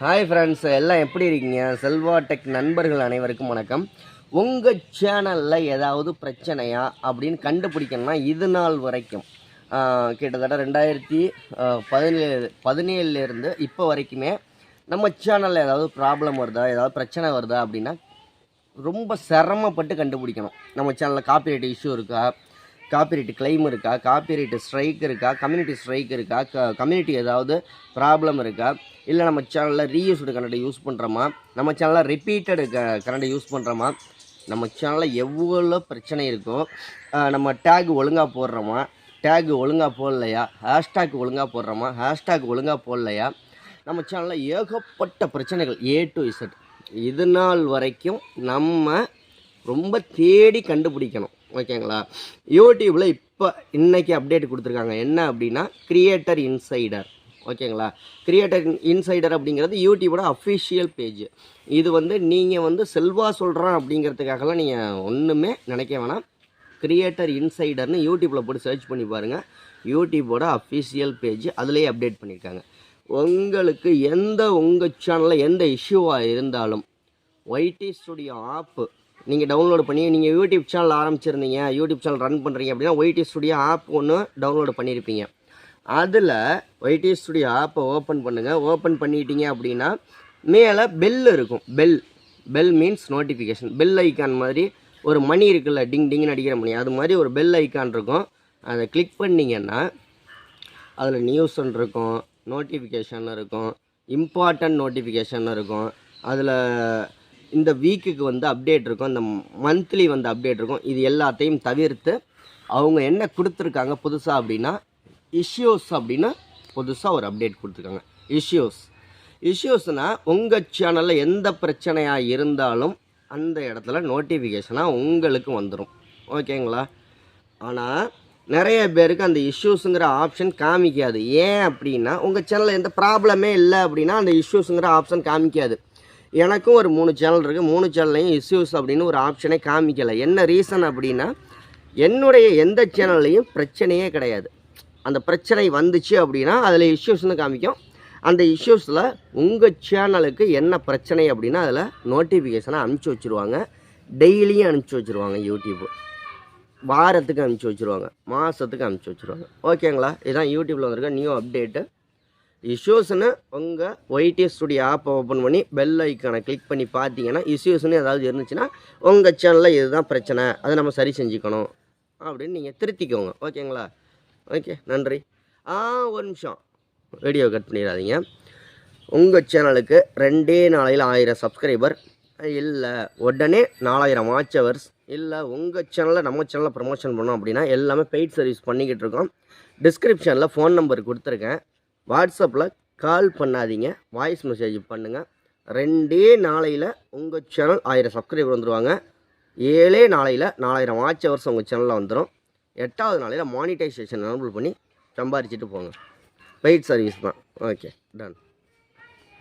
Hi friends எல்லாம் எப்படி இருக்கீங்க? செல்வா டெக் நண்பர்கள் அனைவருக்கும் வணக்கம். உங்கள் சேனலில் ஏதாவது பிரச்சனையா அப்படின்னு கண்டுபிடிக்கணும்னா இது நாள் வரைக்கும். கிட்டத்தட்ட ரெண்டாயிரத்தி பதினேழு பதினேழுலேருந்து இப்போ வரைக்குமே நம்ம சேனலில் ஏதாவது ப்ராப்ளம் வருதா? ஏதாவது பிரச்சனை வருதா அப்படின்னா ரொம்ப சிரமப்பட்டு கண்டுபிடிக்கணும். நம்ம சேனலில் காப்பிரைட் இஷ்யூ இருக்கா? காப்பிரைட் கிளைம் இருக்கா? காப்பிரைட் ஸ்ட்ரைக் இருக்கா? கம்யூனிட்டி ஸ்ட்ரைக் இருக்கா? க கம்யூனிட்டி ஏதாவது ப்ராப்ளம் இருக்கா? இல்லை நம்ம சேனலில் ரீயூஸ்டு கரண்ட்டை யூஸ் பண்ணுறோமா நம்ம சேனலில் ரிப்பீட்டடு க கரண்ட்டை யூஸ் பண்ணுறோமா நம்ம சேனலில் எவ்வளோ பிரச்சனை இருக்கோ நம்ம டேக் ஒழுங்காக போடுறோமா? டேக் ஒழுங்காக போடலையா? ஹேஷ்டேக் ஒழுங்காக போடுறோமா? ஹேஷ்டேக் ஒழுங்காக போடலையா? நம்ம சேனலில் ஏகப்பட்ட பிரச்சனைகள் ஏ டு இசட் இது நாள் வரைக்கும் நம்ம ரொம்ப தேடி கண்டுபிடிக்கணும். ஓகேங்களா? யூடியூப்பில் இப்போ இன்றைக்கி அப்டேட் கொடுத்துருக்காங்க. என்ன அப்படின்னா கிரியேட்டர் இன்சைடர் ஓகேங்களா? கிரியேட்டர் இன்சைடர் அப்படிங்கிறது யூடியூபோட அஃபிஷியல் பேஜ் இது வந்து நீங்கள் வந்து செல்வா சொல்கிறோம் அப்படிங்கிறதுக்காகலாம் நீங்கள் ஒன்றுமே நினைக்க வேணாம். கிரியேட்டர் இன்சைடர்னு யூடியூப்பில் போட்டு சர்ச் பண்ணி பாருங்கள் யூடியூபோட அஃபிஷியல் பேஜ் அதுலேயே அப்டேட் பண்ணியிருக்காங்க உங்களுக்கு எந்த உங்கள் சேனலில் எந்த இஷ்யூவாக இருந்தாலும் ஒய்டி ஸ்டுடியோ ஆப்பு நீங்கள் டவுன்லோட் பண்ணி நீங்கள் யூடியூப் சேனல் ஆரம்பிச்சிருந்தீங்க யூடியூப் சேனல் ரன் பண்ணுறீங்க அப்படின்னா ஒய்டி ஸ்டுடியோ ஆப் ஒன்று டவுன்லோட் பண்ணியிருப்பீங்க அதில் ஒய்டி ஸ்டுடியோ ஆப்பை ஓப்பன் பண்ணுங்கள் ஓப்பன் பண்ணிட்டீங்க அப்படின்னா மேலே பெல் இருக்கும். Bell bell means notification bell icon மாதிரி ஒரு மணி இருக்குல்ல டிங் டிங்னு அடிக்கிற மணி அது மாதிரி ஒரு பெல் ஐக்கான் இருக்கும். அதை கிளிக் பண்ணிங்கன்னா அதில் நியூஸ்ன்னு இருக்கும் நோட்டிஃபிகேஷன் இருக்கும் இம்பார்ட்டன்ட் நோட்டிஃபிகேஷன் இருக்கும். அதில் இந்த வீக்குக்கு வந்து அப்டேட் இருக்கும். இந்த மந்த்லி வந்து அப்டேட் இருக்கும். இது எல்லாத்தையும் தவிர்த்து அவங்க என்ன கொடுத்துருக்காங்க புதுசாக அப்படின்னா இஷ்யூஸ் அப்படின்னு புதுசாக ஒரு அப்டேட் கொடுத்துருக்காங்க. இஷ்யூஸ் இஷ்யூஸ்னால் உங்கள் சேனலில் எந்த பிரச்சனையாக இருந்தாலும் அந்த இடத்துல நோட்டிஃபிகேஷனாக உங்களுக்கு வந்துடும் ஓகேங்களா ஆனால் நிறைய பேருக்கு அந்த இஷ்யூஸுங்கிற ஆப்ஷன் காமிக்காது. ஏன் அப்படின்னா உங்கள் சேனலில் எந்த ப்ராப்ளமே இல்லை அப்படின்னா அந்த இஷ்யூஸுங்கிற ஆப்ஷன் காமிக்காது. எனக்கும் ஒரு மூணு சேனல் இருக்குது மூணு சேனல்லையும் இஷ்யூஸ் அப்படின்னு ஒரு ஆப்ஷனே காமிக்கலை. என்ன ரீசன் அப்படின்னா என்னுடைய எந்த சேனல்லையும் பிரச்சனையே கிடையாது. அந்த பிரச்சனை வந்துச்சு அப்படின்னா அதில் இஷ்யூஸ்னு காமிக்கும். அந்த இஷ்யூஸில் உங்கள் சேனலுக்கு என்ன பிரச்சனை அப்படின்னா அதில் நோட்டிஃபிகேஷனை அனுப்பிச்சி வச்சுருவாங்க. டெய்லியும் அனுப்பிச்சி வச்சுருவாங்க யூடியூப்பு வாரத்துக்கு அனுப்பிச்சி வச்சுருவாங்க. மாதத்துக்கு அனுப்பிச்சி வச்சுருவாங்க. ஓகேங்களா இதுதான் யூடியூப்பில் வந்திருக்க நியூ அப்டேட்டு இஷ்யூஸ்னு உங்கள் ஒய்டி ஸ்டுடியோ ஆப்பை ஓப்பன் பண்ணி பெல் ஐக்கானை கிளிக் பண்ணி பார்த்தீங்கன்னா இஷ்யூஸ்னு ஏதாவது இருந்துச்சுன்னா உங்கள் சேனலில் இதுதான் பிரச்சனை. அதை நம்ம சரி செஞ்சுக்கணும். அப்படின்னு நீங்கள் திருத்திக்கோங்க. ஓகேங்களா? ஓகே நன்றி. ஆ ஒரு நிமிஷம். வீடியோ கட் பண்ணிடாதீங்க. உங்கள் சேனலுக்கு ரெண்டே நாளையில் ஆயிரம் சப்ஸ்கிரைபர் இல்லை உடனே நாலாயிரம் வாட்ச் ஹவர்ஸ் இல்லை உங்கள் சேனலில் நம்ம சேனலில் ப்ரமோஷன் பண்ணோம் அப்படின்னா எல்லாமே பெய்ட் சர்வீஸ் பண்ணிக்கிட்டு இருக்கோம். டிஸ்கிரிப்ஷனில் ஃபோன் நம்பர் கொடுத்துருக்கேன். வாட்ஸ்அப்பில் கால் பண்ணாதீங்க வாய்ஸ் மெசேஜ் பண்ணுங்கள் ரெண்டே நாளையில் உங்கள் சேனல் ஆயிரம் சப்ஸ்கிரைபர் வந்துடுவாங்க ஏழே நாளையில் நாலாயிரம் வாட்ச் ஹவர்ஸ் உங்கள் சேனலில் வந்துடும் எட்டாவது நாளையில் மானிட்டைசேஷன் எனபிள் பண்ணி சம்பாரிச்சிட்டு போங்க. பெய்ட் சர்வீஸ் தான். Okay done